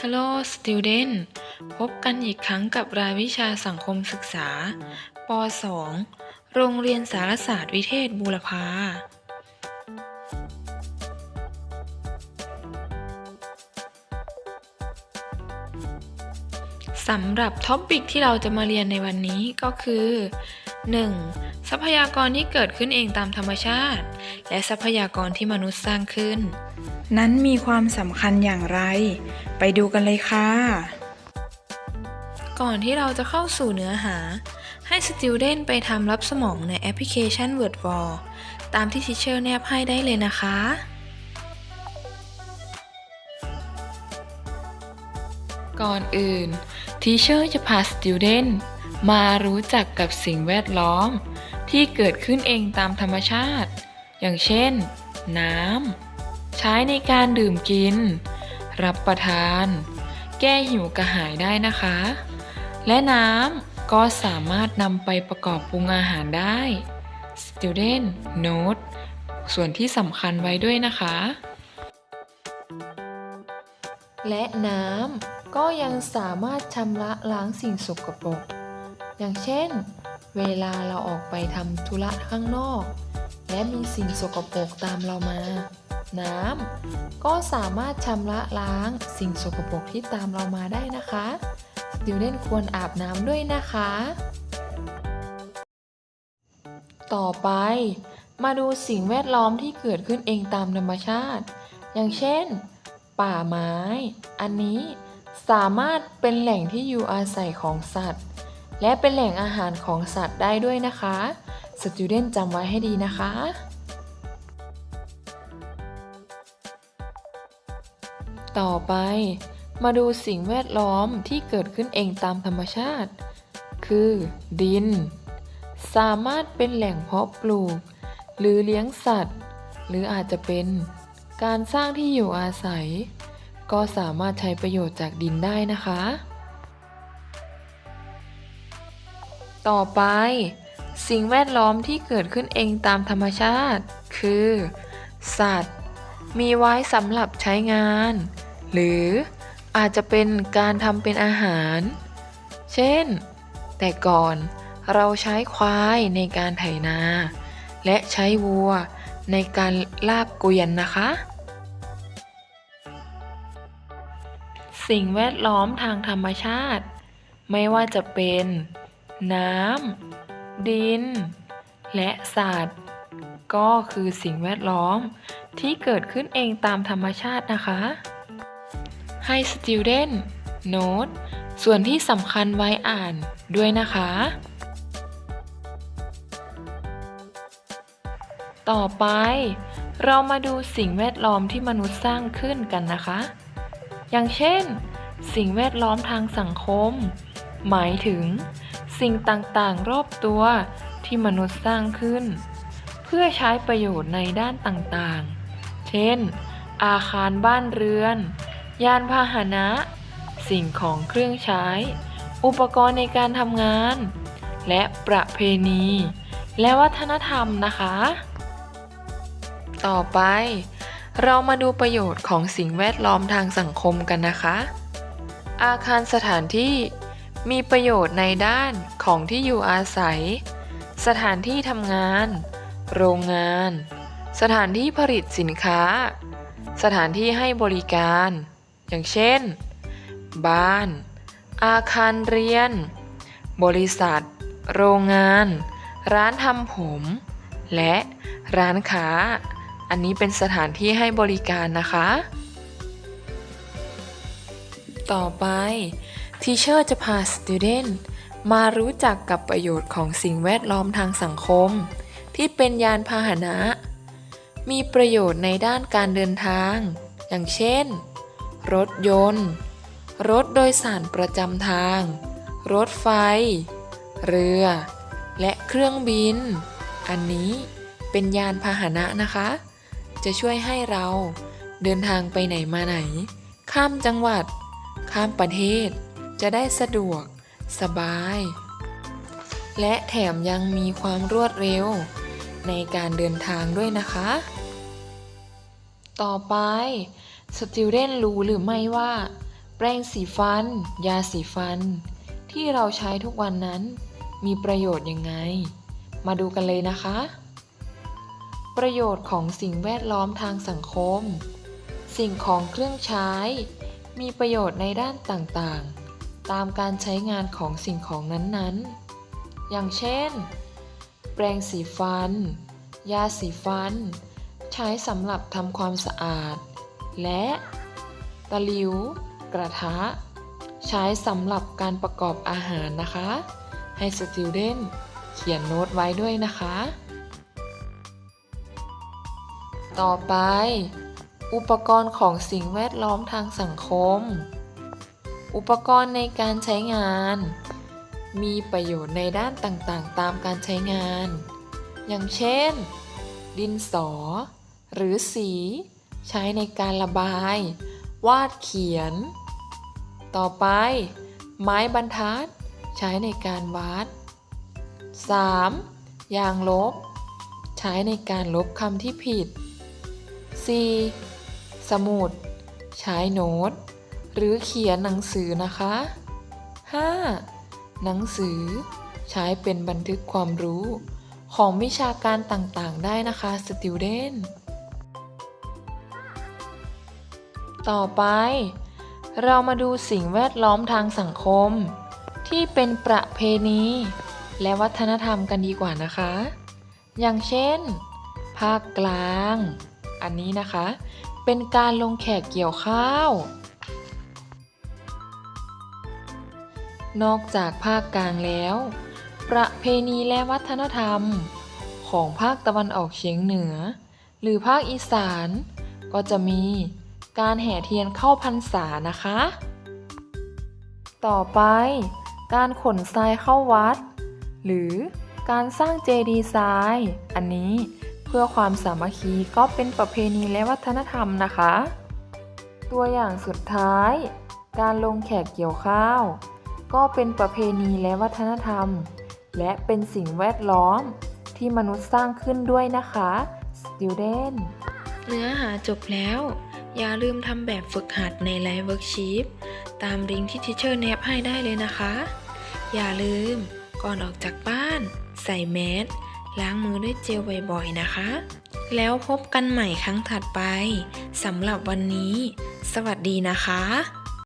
Hello student พบกันอีกครั้งกับรายวิชาสังคมศึกษา ป .2 โรงเรียนสารศาสตร์วิเทศบูรพา สำหรับท็อปิกที่เราจะมาเรียนในวันนี้ก็คือ 1. ทรัพยากรที่เกิดขึ้นเองตามธรรมชาติ และทรัพยากรที่มนุษย์สร้างขึ้น นั้นมีความสำคัญอย่างไร ไปดูกันเลยค่ะ ก่อนที่เราจะเข้าสู่เนื้อหา ให้ Student ไปทำรับสมองในแอปพลิเคชัน WordWall ตามที่ทิเชอร์แนบให้ได้เลยนะคะก่อนอื่นทีเชอร์จะพา Student มารู้จักกับสิ่งแวดล้อม ที่เกิดขึ้นเองตามธรรมชาติ อย่างเช่น น้ำ ช้ในการดื่มกิน รับประทาน แก้หิวกระหายได้นะคะ และน้ำก็สามารถนำไปประกอบปรุงอาหารได้ Student Note ส่วนที่สำคัญไว้ด้วยนะคะ และน้ำก็ยังสามารถชำระล้างสิ่งสกปรก อย่างเช่น เวลาเราออกไปทำธุระข้างนอก และมีสิ่งสกปรกตามเรามา น้ำก็สามารถชำระล้างสิ่งสกปรกที่ตามเรามาได้นะคะ Student ควรอาบน้ำด้วยนะคะ ต่อไป มาดูสิ่งแวดล้อมที่เกิดขึ้นเองตามธรรมชาติ อย่างเช่น ป่าไม้ อันนี้สามารถเป็นแหล่งที่อยู่อาศัยของสัตว์ และเป็นแหล่งอาหารของสัตว์ได้ด้วยนะคะ Student จำไว้ให้ดีนะคะ ต่อไป มาดูสิ่งแวดล้อมที่เกิดขึ้นเองตามธรรมชาติ คือ ดิน สามารถเป็นแหล่งเพาะปลูก หรือเลี้ยงสัตว์ หรืออาจจะเป็น การสร้างที่อยู่อาศัย ก็สามารถใช้ประโยชน์จากดินได้นะคะ ต่อไป สิ่งแวดล้อมที่เกิดขึ้นเองตามธรรมชาติ คือ สัตว์มีไว้สำหรับใช้งาน หรืออาจจะเป็นการทำเป็นอาหาร เช่น แต่ก่อนเราใช้ควายในการไถนา และใช้วัวในการลากเกวียนนะคะ สิ่งแวดล้อมทางธรรมชาติ ไม่ว่าจะเป็น น้ำ ดิน และสัตว์ ก็คือสิ่งแวดล้อมที่เกิดขึ้นเองตามธรรมชาตินะคะ ให้ student note ส่วนที่สำคัญไว้อ่านด้วยนะคะ ต่อไป เรามาดูสิ่งแวดล้อมที่มนุษย์สร้างขึ้นกันนะคะ อย่างเช่น สิ่งแวดล้อมทางสังคม หมายถึง สิ่งต่างๆ รอบตัวที่มนุษย์สร้างขึ้น เพื่อใช้ประโยชน์ในด้านต่างๆ เช่น อาคารบ้านเรือน ยานพาหนะ สิ่งของเครื่องใช้ อุปกรณ์ในการทำงาน และประเพณี และวัฒนธรรมนะคะ ต่อไป เรามาดูประโยชน์ของสิ่งแวดล้อมทางสังคมกันนะคะ อาคารสถานที่มีประโยชน์ในด้านของที่อยู่อาศัย สถานที่ทำงาน โรงงาน สถานที่ผลิตสินค้า สถานที่ให้บริการ อย่างเช่น บ้าน อาคารเรียน บริษัท โรงงาน ร้านทำผม และร้านค้า อันนี้เป็นสถานที่ให้บริการนะคะ ต่อไปทีเชอร์จะพา student มารู้จักกับประโยชน์ของสิ่งแวดล้อมทางสังคม ที่เป็นยานพาหนะ มีประโยชน์ในด้านการเดินทาง อย่างเช่น รถยนต์ รถโดยสารประจำทาง รถไฟ เรือ และเครื่องบิน อันนี้เป็นยานพาหนะนะคะ จะช่วยให้เราเดินทางไปไหนมาไหน ข้ามจังหวัด ข้ามประเทศ จะได้สะดวก สบาย และแถมยังมีความรวดเร็ว ในการเดินทางด้วยนะคะ ต่อไป สติวเดนรู้หรือไม่ว่า แปรงสีฟัน ยาสีฟัน ที่เราใช้ทุกวันนั้น มีประโยชน์ยังไง มาดูกันเลยนะคะ ประโยชน์ของสิ่งแวดล้อมทางสังคม สิ่งของเครื่องใช้ มีประโยชน์ในด้านต่างๆ ตามการใช้งานของสิ่งของนั้นๆ อย่างเช่น แปรงสีฟัน ยาสีฟัน ใช้สำหรับทำความสะอาด และตะลิวกระทะ ใช้สำหรับการประกอบอาหารนะคะ ให้สติวเดนเขียนโน้ตไว้ด้วยนะคะ ต่อไป อุปกรณ์ของสิ่งแวดล้อมทางสังคม อุปกรณ์ในการใช้งาน มีประโยชน์ในด้านต่างๆ ตามการใช้งาน อย่างเช่น ดินสอ หรือสี ใช้ในการระบาย วาดเขียน ต่อไป ไม้บรรทัด ใช้ในการวัด 3. ยางลบ ใช้ในการลบคำที่ผิด 4. สมุด ใช้โน้ต หรือเขียนหนังสือนะคะ 5. หนังสือ ใช้เป็นบันทึกความรู้ของวิชาการต่างๆ ได้นะคะสติวเดน ต่อไป เรามาดูสิ่งแวดล้อมทางสังคม ที่เป็นประเพณี และวัฒนธรรมกันดีกว่านะคะ อย่างเช่น ภาคกลาง อันนี้นะคะ เป็นการลงแขกเกี่ยวข้าว นอกจากภาคกลางแล้ว ประเพณีและวัฒนธรรม ของภาคตะวันออกเฉียงเหนือ หรือภาคอีสาน ก็จะมี การแห่เทียนเข้าพรรษานะคะ ต่อไป การขนทรายเข้าวัด หรือการสร้างเจดีย์ทราย อันนี้เพื่อความสามัคคีก็เป็นประเพณีและวัฒนธรรมนะคะ ตัวอย่างสุดท้าย การลงแขกเกี่ยวข้าว ก็เป็นประเพณีและวัฒนธรรม และเป็นสิ่งแวดล้อมที่มนุษย์สร้างขึ้นด้วยนะคะ student เนื้อหาจบแล้ว อย่าลืมทำแบบฝึกหัดในไลฟ์เวิร์กชีพตามลิงก์ที่ทิเชอร์แนบให้ได้เลยนะคะ อย่าลืมก่อนออกจากบ้าน ใส่แมสล้างมือด้วยเจลบ่อยๆนะคะ แล้วพบกันใหม่ครั้งถัดไปสำหรับวันนี้ สวัสดีนะคะ